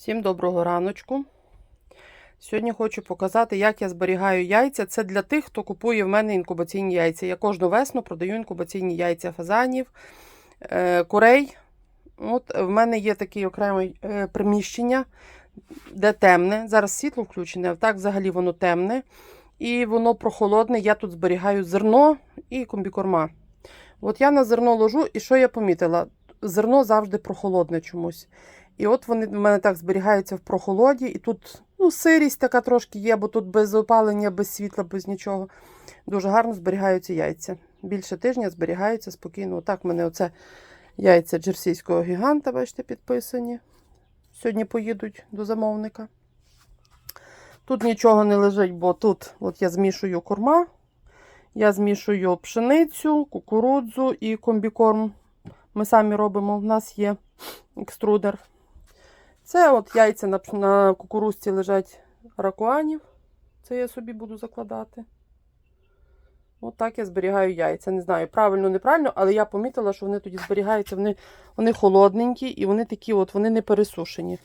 Всім доброго раночку. Сьогодні хочу показати, як я зберігаю яйця. Це для тих, хто купує в мене інкубаційні яйця. Я кожну весну продаю інкубаційні яйця фазанів, е, курей. От в мене є таке окреме приміщення, де темне. Зараз світло включене, а так взагалі воно темне. І воно прохолодне. Я тут зберігаю зерно і комбікорма. От я на зерно ложу, і що я помітила? Зерно завжди прохолодне чомусь. І от вони в мене так зберігаються в прохолоді, і тут ну, сирість така трошки є, бо тут без опалення, без світла, без нічого. Дуже гарно зберігаються яйця. Більше тижня зберігаються спокійно. Отак в мене оце яйця джерсійського гіганта, бачите, підписані. Сьогодні поїдуть до замовника. Тут нічого не лежить, бо тут от я змішую корма, я змішую пшеницю, кукурудзу і комбікорм. Ми самі робимо. в нас є екструдер. Це от яйця на, на кукурузці лежать ракуанів. Це я собі буду закладати. От так я зберігаю яйця. Не знаю, правильно, неправильно, але я помітила, що вони тоді зберігаються, вони, вони холодненькі і вони такі от, вони не пересушені.